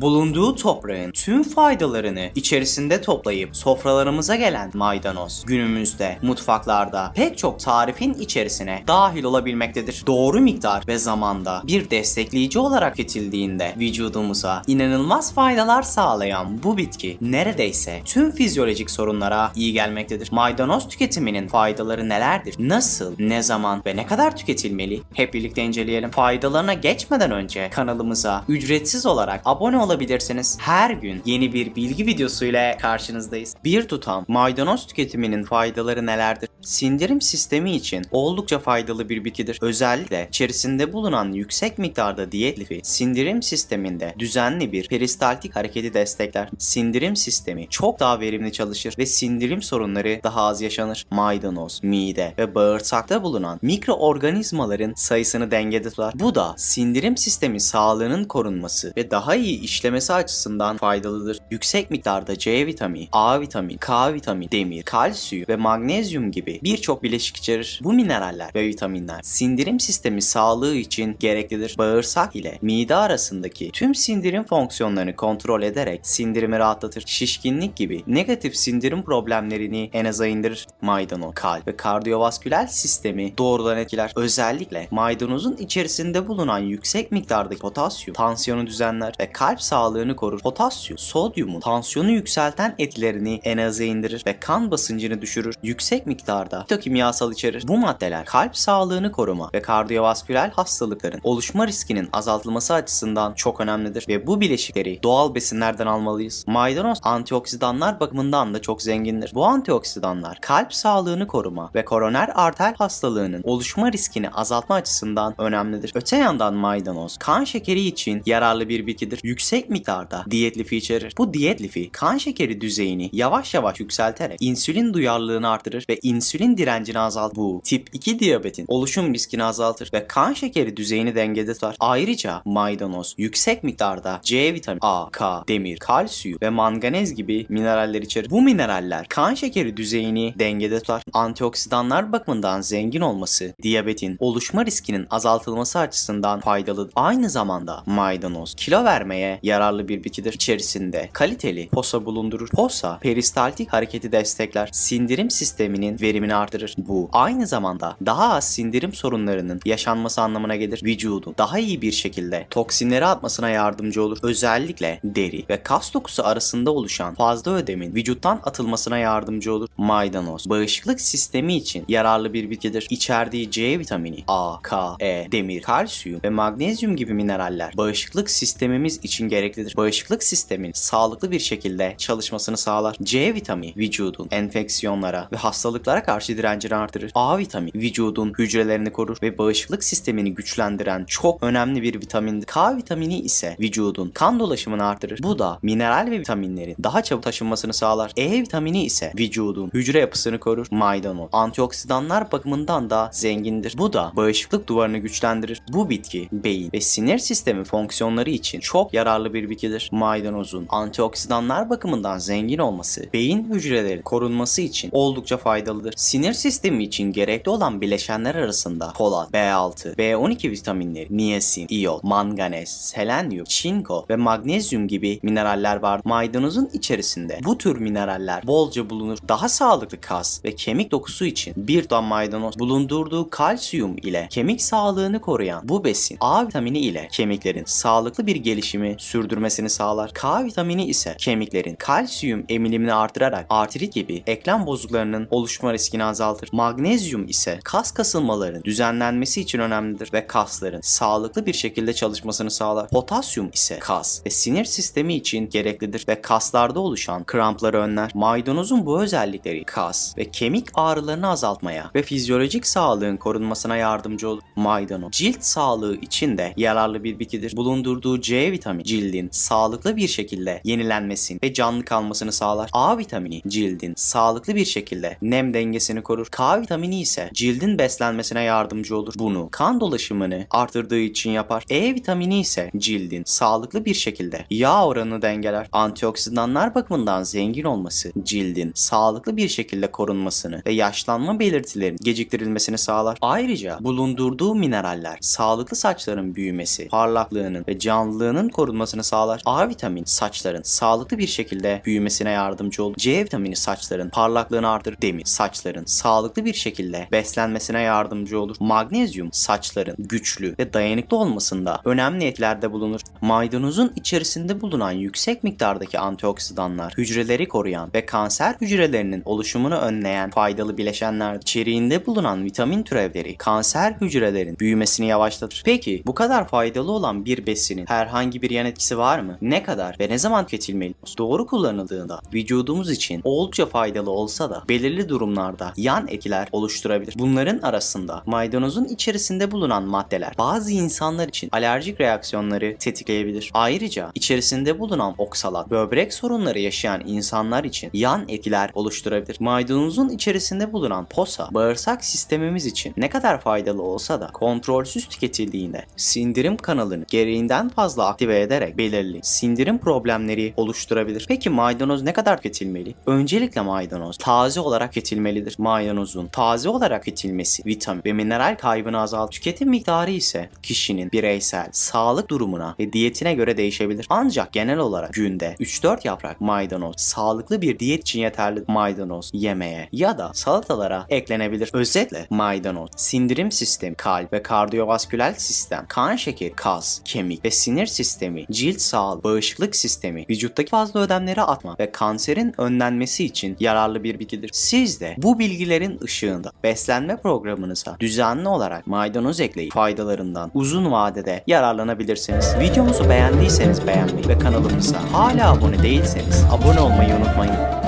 Bulunduğu toprağın tüm faydalarını içerisinde toplayıp sofralarımıza gelen maydanoz günümüzde mutfaklarda pek çok tarifin içerisine dahil olabilmektedir. Doğru miktar ve zamanda bir destekleyici olarak tüketildiğinde vücudumuza inanılmaz faydalar sağlayan bu bitki neredeyse tüm fizyolojik sorunlara iyi gelmektedir. Maydanoz tüketiminin faydaları nelerdir? Nasıl, ne zaman ve ne kadar tüketilmeli? Hep birlikte inceleyelim. Faydalarına geçmeden önce kanalımıza ücretsiz olarak abone olabilirsiniz. Her gün yeni bir bilgi videosu ile karşınızdayız. Bir tutam maydanoz tüketiminin faydaları nelerdir? Sindirim sistemi için oldukça faydalı bir bitkidir. Özellikle içerisinde bulunan yüksek miktarda diyet lifi sindirim sisteminde düzenli bir peristaltik hareketi destekler. Sindirim sistemi çok daha verimli çalışır ve sindirim sorunları daha az yaşanır. Maydanoz, mide ve bağırsakta bulunan mikroorganizmaların sayısını dengede tutar. Bu da sindirim sistemi sağlığının korunması ve daha iyi işlemesi açısından faydalıdır. Yüksek miktarda C vitamini, A vitamini, K vitamini, demir, kalsiyum ve magnezyum gibi birçok bileşik içerir. Bu mineraller ve vitaminler sindirim sistemi sağlığı için gereklidir. Bağırsak ile mide arasındaki tüm sindirim fonksiyonlarını kontrol ederek sindirimi rahatlatır. Şişkinlik gibi negatif sindirim problemlerini en aza indirir. Maydanoz, kalp ve kardiyovasküler sistemi doğrudan etkiler. Özellikle maydanozun içerisinde bulunan yüksek miktardaki potasyum tansiyonu düzenler ve kalp sağlığını korur. Potasyum, sodyumun tansiyonu yükselten etkilerini en aza indirir ve kan basıncını düşürür. Yüksek miktarda fitokimyasal içerir. Bu maddeler kalp sağlığını koruma ve kardiyovasküler hastalıkların oluşma riskinin azaltılması açısından çok önemlidir ve bu bileşikleri doğal besinlerden almalıyız. Maydanoz antioksidanlar bakımından da çok zengindir. Bu antioksidanlar kalp sağlığını koruma ve koroner arter hastalığının oluşma riskini azaltma açısından önemlidir. Öte yandan maydanoz kan şekeri için yararlı bir bitkidir. Yüksek miktarda diyet lifi içerir. Bu diyet lifi kan şekeri düzeyini yavaş yavaş yükselterek insülin duyarlılığını artırır ve insülin direncini azaltır. Bu tip 2 diyabetin oluşum riskini azaltır ve kan şekeri düzeyini dengede tutar. Ayrıca maydanoz yüksek miktarda C vitamini, A, K, demir, kalsiyum ve manganez gibi mineraller içerir. Bu mineraller kan şekeri düzeyini dengede tutar. Antioksidanlar bakımından zengin olması diyabetin oluşma riskinin azaltılması açısından faydalıdır. Aynı zamanda maydanoz kilo vermeye yararlı bir bitkidir. İçerisinde kaliteli posa bulundurur. Posa peristaltik hareketi destekler. Sindirim sisteminin verimini artırır. Bu aynı zamanda daha az sindirim sorunlarının yaşanması anlamına gelir. Vücudu daha iyi bir şekilde toksinleri atmasına yardımcı olur. Özellikle deri ve kas dokusu arasında oluşan fazla ödemin vücuttan atılmasına yardımcı olur. Maydanoz bağışıklık sistemi için yararlı bir bitkidir. İçerdiği C vitamini, A, K, E, demir, kalsiyum ve magnezyum gibi mineraller bağışıklık sistemimiz için gereklidir. Bağışıklık sistemin sağlıklı bir şekilde çalışmasını sağlar. C vitamini vücudun enfeksiyonlara ve hastalıklara karşı direncini artırır. A vitamini vücudun hücrelerini korur ve bağışıklık sistemini güçlendiren çok önemli bir vitamindir. K vitamini ise vücudun kan dolaşımını artırır. Bu da mineral ve vitaminlerin daha çabuk taşınmasını sağlar. E vitamini ise vücudun hücre yapısını korur. Maydanoz antioksidanlar bakımından da zengindir. Bu da bağışıklık duvarını güçlendirir. Bu bitki beyin ve sinir sistemi fonksiyonları için çok yararlı bir bitkidir. Maydanozun antioksidanlar bakımından zengin olması beyin hücreleri korunması için oldukça faydalıdır. Sinir sistemi için gerekli olan bileşenler arasında folat, B6, B12 vitaminleri, niyasin, iyon, manganez, selenyum, çinko ve magnezyum gibi mineraller var. Maydanozun içerisinde bu tür mineraller bolca bulunur. Daha sağlıklı kas ve kemik dokusu için bir tutam maydanoz bulundurduğu kalsiyum ile kemik sağlığını koruyan bu besin A vitamini ile kemiklerin sağlıklı bir gelişimi sürdürmesini sağlar. K vitamini ise kemiklerin kalsiyum emilimini artırarak artrit gibi eklem bozukluklarının oluşma riskini azaltır. Magnezyum ise kas kasılmalarının düzenlenmesi için önemlidir ve kasların sağlıklı bir şekilde çalışmasını sağlar. Potasyum ise kas ve sinir sistemi için gereklidir ve kaslarda oluşan krampları önler. Maydanozun bu özellikleri kas ve kemik ağrılarını azaltmaya ve fizyolojik sağlığın korunmasına yardımcı olur. Maydanoz cilt sağlığı için de yararlı bir bitkidir. Bulundurduğu C vitamini cildin sağlıklı bir şekilde yenilenmesini ve canlı kalmasını sağlar. A vitamini cildin sağlıklı bir şekilde nem dengesini korur. K vitamini ise cildin beslenmesine yardımcı olur. Bunu kan dolaşımını artırdığı için yapar. E vitamini ise cildin sağlıklı bir şekilde yağ oranını dengeler. Antioksidanlar bakımından zengin olması cildin sağlıklı bir şekilde korunmasını ve yaşlanma belirtilerinin geciktirilmesini sağlar. Ayrıca bulundurduğu mineraller sağlıklı saçların büyümesi, parlaklığının ve canlılığının korunması oluşmasını sağlar. A vitamini saçların sağlıklı bir şekilde büyümesine yardımcı olur. C vitamini saçların parlaklığını artırır. Demir saçların sağlıklı bir şekilde beslenmesine yardımcı olur. Magnezyum saçların güçlü ve dayanıklı olmasında önemli etkilerde bulunur. Maydanozun içerisinde bulunan yüksek miktardaki antioksidanlar hücreleri koruyan ve kanser hücrelerinin oluşumunu önleyen faydalı bileşenler. İçeriğinde bulunan vitamin türevleri kanser hücrelerin büyümesini yavaşlatır. Peki bu kadar faydalı olan bir besinin herhangi bir yan etkisi var mı? Ne kadar ve ne zaman tüketilmeli? Doğru kullanıldığında vücudumuz için oldukça faydalı olsa da belirli durumlarda yan etkiler oluşturabilir. Bunların arasında maydanozun içerisinde bulunan maddeler bazı insanlar için alerjik reaksiyonları tetikleyebilir. Ayrıca içerisinde bulunan oksalat böbrek sorunları yaşayan insanlar için yan etkiler oluşturabilir. Maydanozun içerisinde bulunan posa bağırsak sistemimiz için ne kadar faydalı olsa da kontrolsüz tüketildiğinde sindirim kanalını gereğinden fazla aktive ederek belirli sindirim problemleri oluşturabilir. Peki maydanoz ne kadar tüketilmeli? Öncelikle maydanoz taze olarak tüketilmelidir. Maydanozun taze olarak tüketilmesi vitamin ve mineral kaybını azaltır. Tüketim miktarı ise kişinin bireysel sağlık durumuna ve diyetine göre değişebilir. Ancak genel olarak günde 3-4 yaprak maydanoz sağlıklı bir diyet için yeterli maydanoz yemeğe ya da salatalara eklenebilir. Özetle maydanoz sindirim sistemi, kalp ve kardiyovasküler sistem, kan şekeri, kas, kemik ve sinir sistemi, cilt sağlığı, bağışıklık sistemi, vücuttaki fazla ödemleri atma ve kanserin önlenmesi için yararlı bir bitkidir. Siz de bu bilgilerin ışığında beslenme programınıza düzenli olarak maydanoz ekleyip faydalarından uzun vadede yararlanabilirsiniz. Videomuzu beğendiyseniz beğenmeyi ve kanalımıza hala abone değilseniz abone olmayı unutmayın.